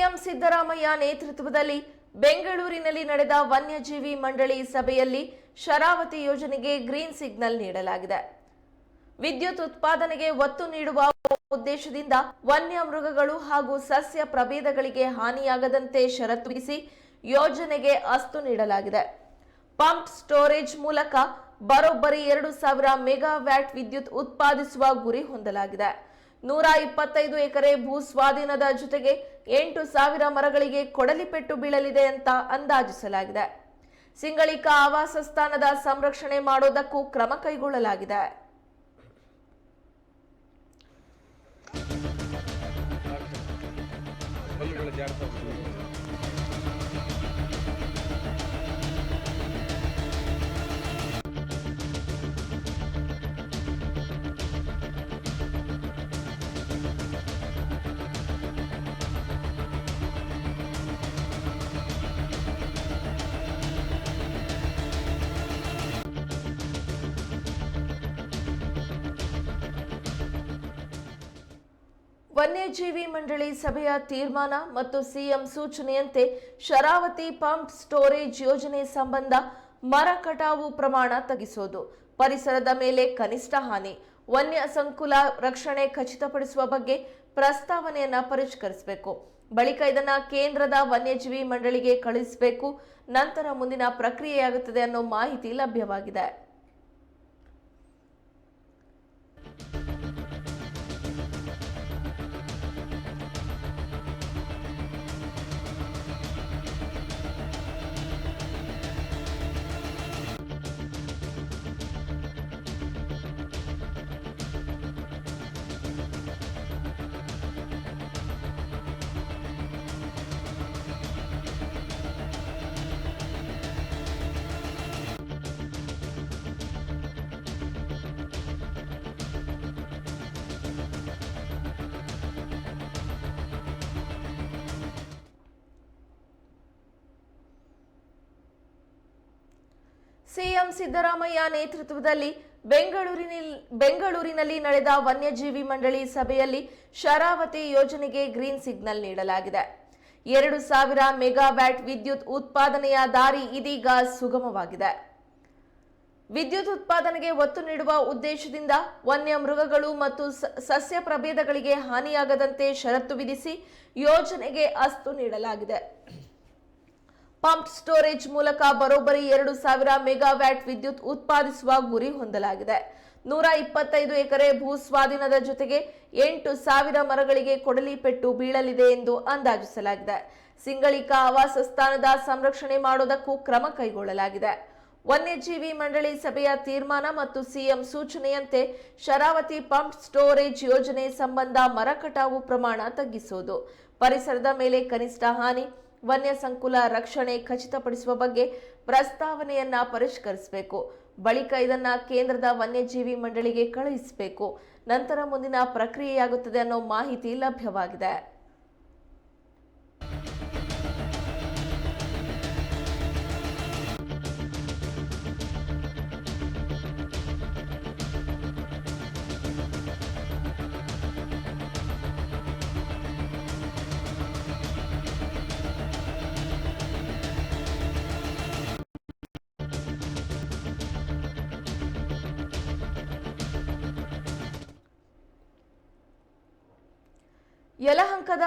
CM Siddaramaiah ನೇತೃತ್ವದಲ್ಲಿ ಬೆಂಗಳೂರಿನಲ್ಲಿ ನಡೆದ ವನ್ಯಜೀವಿ ಮಂಡಳಿ ಸಭೆಯಲ್ಲಿ ಶರಾವತಿ ಯೋಜನೆಗೆ ಗ್ರೀನ್ ಸಿಗ್ನಲ್ ನೀಡಲಾಗಿದೆ. ವಿದ್ಯುತ್ ಉತ್ಪಾದನೆಗೆ ಒತ್ತು ನೀಡುವ ಉದ್ದೇಶದಿಂದ ವನ್ಯ ಮೃಗಗಳು ಹಾಗೂ ಸಸ್ಯ ಪ್ರಭೇದಗಳಿಗೆ ಹಾನಿಯಾಗದಂತೆ ಷರತ್ತು ಯೋಜನೆಗೆ ಅಸ್ತು ನೀಡಲಾಗಿದೆ. ಪಂಪ್ ಸ್ಟೋರೇಜ್ ಮೂಲಕ ಬರೋಬ್ಬರಿ ಎರಡು ಸಾವಿರ ಮೆಗಾವ್ಯಾಟ್ ವಿದ್ಯುತ್ ಉತ್ಪಾದಿಸುವ ಗುರಿ ಹೊಂದಲಾಗಿದೆ. ನೂರ ಇಪ್ಪತ್ತೈದು ಎಕರೆ ಭೂ ಸ್ವಾಧೀನದ ಜೊತೆಗೆ ಎಂಟು ಸಾವಿರ ಮರಗಳಿಗೆ ಕೊಡಲಿಪೆಟ್ಟು ಬೀಳಲಿದೆ ಅಂತ ಅಂದಾಜಿಸಲಾಗಿದೆ. ಸಿಂಗಳಿಕ ಆವಾಸ ಸ್ಥಾನದ ಸಂರಕ್ಷಣೆ ಮಾಡೋದಕ್ಕೂ ಕ್ರಮ ಕೈಗೊಳ್ಳಲಾಗಿದೆ. ವನ್ಯಜೀವಿ ಮಂಡಳಿ ಸಭೆಯ ತೀರ್ಮಾನ ಮತ್ತು ಸಿಎಂ ಸೂಚನೆಯಂತೆ ಶರಾವತಿ ಪಂಪ್ ಸ್ಟೋರೇಜ್ ಯೋಜನೆ ಸಂಬಂಧ ಮರ ಕಟಾವು ಪ್ರಮಾಣ ತಗ್ಗಿಸೋದು. ಪರಿಸರದ ಮೇಲೆ ಕನಿಷ್ಠ ಹಾನಿ. ವನ್ಯ ಸಂಕುಲ ರಕ್ಷಣೆ ಖಚಿತಪಡಿಸುವ ಬಗ್ಗೆ ಪ್ರಸ್ತಾವನೆಯನ್ನ ಪರಿಷ್ಕರಿಸಬೇಕು. ಬಳಿಕ ಇದನ್ನ ಕೇಂದ್ರದ ವನ್ಯಜೀವಿ ಮಂಡಳಿಗೆ ಕಳುಹಿಸಬೇಕು ನಂತರ ಮುಂದಿನ ಪ್ರಕ್ರಿಯೆಯಾಗುತ್ತದೆ ಅನ್ನೋ ಮಾಹಿತಿ ಲಭ್ಯವಾಗಿದೆ. ಸಿಎಂ ಸಿದ್ದರಾಮಯ್ಯ ನೇತೃತ್ವದಲ್ಲಿ ಬೆಂಗಳೂರಿನ ಬೆಂಗಳೂರಿನಲ್ಲಿ ನಡೆದ ವನ್ಯಜೀವಿ ಮಂಡಳಿ ಸಭೆಯಲ್ಲಿ ಶರಾವತಿ ಯೋಜನೆಗೆ ಗ್ರೀನ್ ಸಿಗ್ನಲ್ ನೀಡಲಾಗಿದೆ. ಎರಡು ಸಾವಿರ ಮೆಗಾವ್ಯಾಟ್ ವಿದ್ಯುತ್ ಉತ್ಪಾದನೆಯ ದಾರಿ ಇದೀಗ ಸುಗಮವಾಗಿದೆ. ವಿದ್ಯುತ್ ಉತ್ಪಾದನೆಗೆ ಒತ್ತು ನೀಡುವ ಉದ್ದೇಶದಿಂದ ವನ್ಯ ಮೃಗಗಳು ಮತ್ತು ಸಸ್ಯ ಪ್ರಭೇದಗಳಿಗೆ ಹಾನಿಯಾಗದಂತೆ ಷರತ್ತು ವಿಧಿಸಿ ಯೋಜನೆಗೆ ಅಸ್ತು ನೀಡಲಾಗಿದೆ. ಪಂಪ್ ಸ್ಟೋರೇಜ್ ಮೂಲಕ ಬರೋಬ್ಬರಿ ಎರಡು ಸಾವಿರ ಮೆಗಾವ್ಯಾಟ್ ವಿದ್ಯುತ್ ಉತ್ಪಾದಿಸುವ ಗುರಿ ಹೊಂದಲಾಗಿದೆ. ನೂರ ಇಪ್ಪತ್ತೈದು ಎಕರೆ ಭೂ ಸ್ವಾಧೀನದ ಜೊತೆಗೆ ಎಂಟು ಸಾವಿರ ಮರಗಳಿಗೆ ಕೊಡಲಿ ಪೆಟ್ಟು ಬೀಳಲಿದೆ ಎಂದು ಅಂದಾಜಿಸಲಾಗಿದೆ. ಸಿಂಗಳಿಕ ಆವಾಸ ಸ್ಥಾನದ ಸಂರಕ್ಷಣೆ ಮಾಡೋದಕ್ಕೂ ಕ್ರಮ ಕೈಗೊಳ್ಳಲಾಗಿದೆ. ವನ್ಯಜೀವಿ ಮಂಡಳಿ ಸಭೆಯ ತೀರ್ಮಾನ ಮತ್ತು ಸಿಎಂ ಸೂಚನೆಯಂತೆ ಶರಾವತಿ ಪಂಪ್ ಸ್ಟೋರೇಜ್ ಯೋಜನೆ ಸಂಬಂಧ ಮರ ಕಟಾವು ಪ್ರಮಾಣ ತಗ್ಗಿಸುವುದು ಪರಿಸರದ ಮೇಲೆ ಕನಿಷ್ಠ ಹಾನಿ ವನ್ಯ ಸಂಕುಲ ರಕ್ಷಣೆ ಖಚಿತಪಡಿಸುವ ಬಗ್ಗೆ ಪ್ರಸ್ತಾವನೆಯನ್ನ ಪರಿಷ್ಕರಿಸಬೇಕು. ಬಳಿಕ ಇದನ್ನ ಕೇಂದ್ರದ ವನ್ಯಜೀವಿ ಮಂಡಳಿಗೆ ಕಳುಹಿಸಬೇಕು. ನಂತರ ಮುಂದಿನ ಪ್ರಕ್ರಿಯೆಯಾಗುತ್ತದೆ ಅನ್ನೋ ಮಾಹಿತಿ ಲಭ್ಯವಾಗಿದೆ. ಯಲಹಂಕದ